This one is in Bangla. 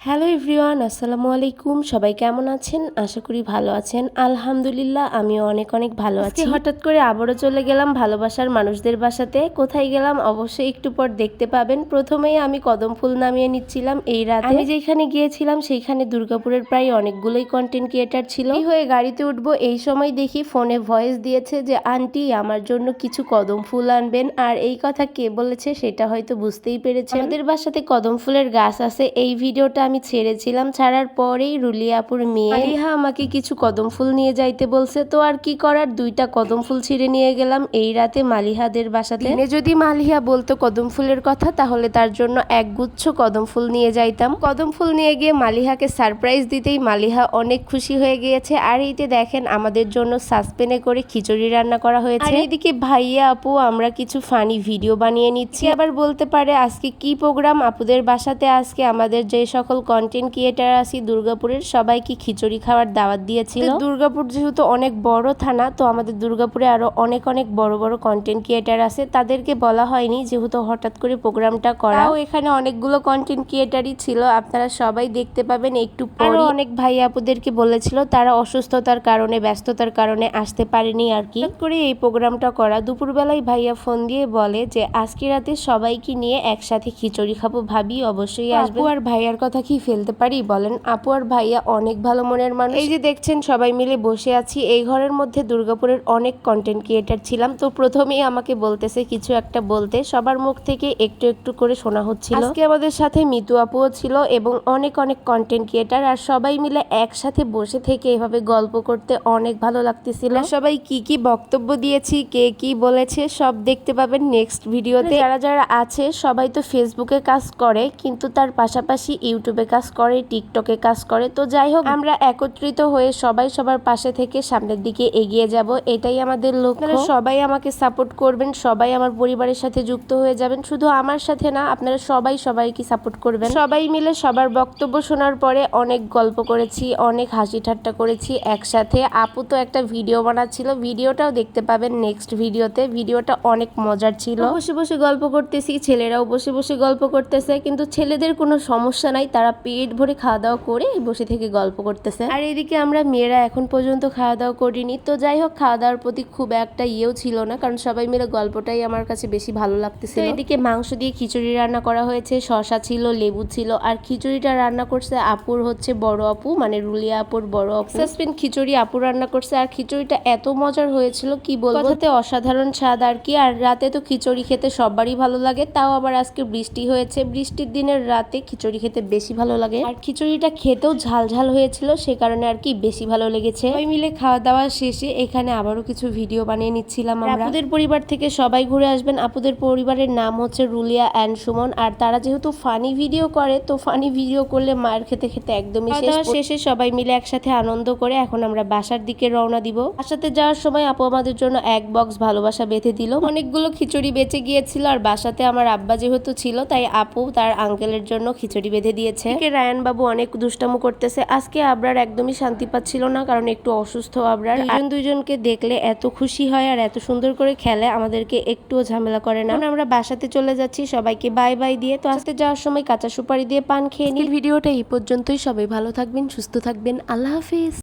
হ্যালো এভরিওয়ান আসসালামু আলাইকুম। সবাই কেমন আছেন? আশা করি ভালো আছেন। আলহামদুলিল্লাহ আমিও অনেক অনেক ভালো আছি। হঠাৎ করে আবারও চলে গেলাম ভালোবাসার মানুষদের বাসাতে। কোথায় গেলাম অবশ্যই একটু পর দেখতে পাবেন। প্রথমেই আমি কদম ফুল নামিয়ে নিচ্ছিলাম এই রাতে। আমি যেখানে গিয়েছিলাম সেইখানে দুর্গাপুরের প্রায় অনেকগুলোই কন্টেন্ট ক্রিয়েটার ছিল। এই হয়ে গাড়িতে উঠবো এই সময় দেখি ফোনে ভয়েস দিয়েছে যে আন্টি আমার জন্য কিছু কদম ফুল আনবেন। আর এই কথা কে বলেছে সেটা হয়তো বুঝতেই পেরেছে আমাদের বাসাতে কদম ফুলের গাছ আছে। এই ভিডিওটা আমি ছেড়েছিলাম ছাড়ার পরেই রুলিয়াপুর মেয়ে আলিহা আমাকে কিছু কদম ফুল নিয়ে যাইতে বলছে তো আর কি করার? দুইটা কদম ফুল ছিঁড়ে নিয়ে গেলাম এই রাতে মালিহাদের বাসাতে। দিনে যদি মালিহা বলতো কদম ফুলের কথা তাহলে তার জন্য এক গুচ্ছ কদম ফুল নিয়ে যাইতাম। কদম ফুল নিয়ে গিয়ে মালিহাকে সারপ্রাইজ দিতেই মালিহা অনেক খুশি হয়ে গিয়েছে। আর এইতে দেখেন আমাদের জন্য সাসপেনে করে খিচুড়ি রান্না করা হয়েছে। আর এইদিকে ভাইয়া আপু আমরা কিছু ফানি ভিডিও বানিয়ে নিচ্ছি। আবার বলতে পারে আজকে কি প্রোগ্রাম? আপুদের বাসাতে আজকে আমাদের যে সকল কন্টেন্ট ক্রিয়েটার আছি দুর্গাপুরের সবাইকে খিচুড়ি খাওয়ার দাওয়াত দিয়েছিল। দুর্গাপুর যেহেতু অনেক বড় থানা তো আমাদের দুর্গাপুরে আরও অনেক অনেক বড় বড় কন্টেন্ট ক্রিয়েটার আছে। তাদেরকে বলা হয়নি যেহেতু হঠাৎ করে প্রোগ্রামটা করাও এখানে অনেকগুলো কন্টেন্ট ক্রিয়েটারই ছিল আপনারা সবাই দেখতে পাবেন একটু পরে অনেক ভাই আপুদেরকে বলেছিল তারা অসুস্থতার কারণে ব্যস্ততার কারণে আসতে পারেনি আর কি। করে এই প্রোগ্রামটা করা দুপুরবেলায় ভাইয়া ফোন দিয়ে বলে যে আজকে রাতে সবাইকে নিয়ে একসাথে খিচুড়ি খাব ভাবি অবশ্যই আসব আর ভাইয়ার কথা কি ফেলতে পারি? বলেন আপু আর ভাইয়া অনেক ভালো মনের মানুষ। এই যে দেখছেন সবাই মিলে বসে আছি। এই ঘরের মধ্যে দুর্গাপুরের অনেক কন্টেন্ট ক্রিয়েটার ছিলাম। তো প্রথমেই আমাকে বলতেছে কিছু একটা বলতে। সবার মুখ থেকে একটু একটু করে শোনা হচ্ছিল। আজকে আমাদের সাথে মিতু আপুও ছিল এবং অনেক অনেক কন্টেন্ট ক্রিয়েটার আর সবাই মিলে একসাথে বসে থেকে এভাবে গল্প করতে অনেক ভালো লাগতেছিল। সবাই কি কি বক্তব্য দিয়েছি কে কি বলেছে সব দেখতে পাবেন নেক্সট ভিডিওতে যারা যারা আছে সবাই তো ফেসবুকে কাজ করে কিন্তু তার পাশাপাশি ইউটিউবে কাজ করে টিকটকে কাজ করে। তো যাই হোক, আমরা একত্রিত হয়ে সবাই সবার পাশে থেকে সামনের দিকে এগিয়ে যাব। এটাই আমাদের লক্ষ্য। সবাই আমাকে সাপোর্ট করবেন, সবাই আমার পরিবারের সাথে যুক্ত হয়ে যাবেন। শুধু আমার সাথে না, আপনারা সবাই সবাইকে সাপোর্ট করবেন। সবাই মিলে সবার বক্তব্য শোনার পরে অনেক গল্প করেছি, অনেক হাসি ঠাট্টা করেছি একসাথে। আপু তো একটা ভিডিও বানাচ্ছিল, ভিডিওটাও দেখতে পাবেন নেক্সট ভিডিওতে। ভিডিওটা অনেক মজার ছিল। বসে বসে গল্প করতেছি, ছেলেরাও বসে বসে গল্প করতেছে, কিন্তু ছেলেদের কোনো সমস্যা নাই, তারা পেট ভরে খাওয়া দাওয়া করে বসে থেকে গল্প করতেছে। আর এদিকে আমরা মেয়েরা এখন পর্যন্ত খাওয়া দাওয়া করিনি। তো যাই হোক খাওয়া দাওয়ার প্রতি খুব একটা ইয়েও ছিল না কারণ সবাই মিলে গল্পটাই আমার কাছে বেশি ভালো লাগতেছিল। এদিকে মাংস দিয়ে খিচুড়ি রান্না করা হয়েছে শশা ছিল লেবু ছিল আর খিচুড়িটা রান্না করছে আপুর হচ্ছে বড় আপু মানে রুলিয়া আপুর বড় আপু। সাসপেন খিচুড়ি আপু রান্না করছে আর খিচুড়িটা এত মজার হয়েছিল কি বলব? কথাতে অসাধারণ স্বাদ আর কি আর রাতে তো খিচুড়ি খেতে সবারই ভালো লাগে তাও আবার আজকে বৃষ্টি হয়েছে। বৃষ্টির দিনের রাতে খিচুড়ি খেতে বেশি ভালো লাগে। আর খিচুড়িটা খেতেও ঝাল ঝাল হয়েছিল সে কারণে আর কি বেশি ভালো লেগেছে। সবাই মিলে খাওয়া দাওয়া শেষে এখানে আবারও কিছু ভিডিও বানিয়ে নিচ্ছিলাম আমরা। আপুদের পরিবার থেকে সবাই ঘুরে আসবেন। আপুদের পরিবারের নাম হচ্ছে রুলিয়া অ্যান্ড সুমন। আর তারা যেহেতু ফানি ভিডিও করে তো ফানি ভিডিও করলে মায়ের খেতে খেতে একদমই শেষ শেষে সবাই মিলে একসাথে আনন্দ করে এখন আমরা বাসার দিকে রওনা দিব। বাসাতে যাওয়ার সময় আপু আমাদের জন্য এক বক্স ভালোবাসা বেঁধে দিল। অনেকগুলো খিচুড়ি বেঁচে গিয়েছিল আর বাসাতে আমার আব্বা যেহেতু ছিল তাই আপু তার আঙ্কেলের জন্য খিচুড়ি বেঁধে দিয়েছে। এদিকে রায়ান বাবু অনেক দুষ্টামো করতেছে। আজকে আবরার একদমই শান্তি পাচ্ছিল না কারণ একটু অসুস্থ আবরার। দুজন দুজনকে দেখলে এত খুশি হয় আর এত সুন্দর করে খেলে আমাদেরকে একটুও ঝামেলা করে না। আমরা বাসাতে চলে যাচ্ছি সবাইকে বাই বাই দিয়ে। তো আসতে যাওয়ার সময় কাঁচা সুপারি দিয়ে পান খেয়ে নিই ভিডিওটা এই পর্যন্তই। সবাই ভালো থাকবেন সুস্থ থাকবেন। আল্লাহ হাফিজ।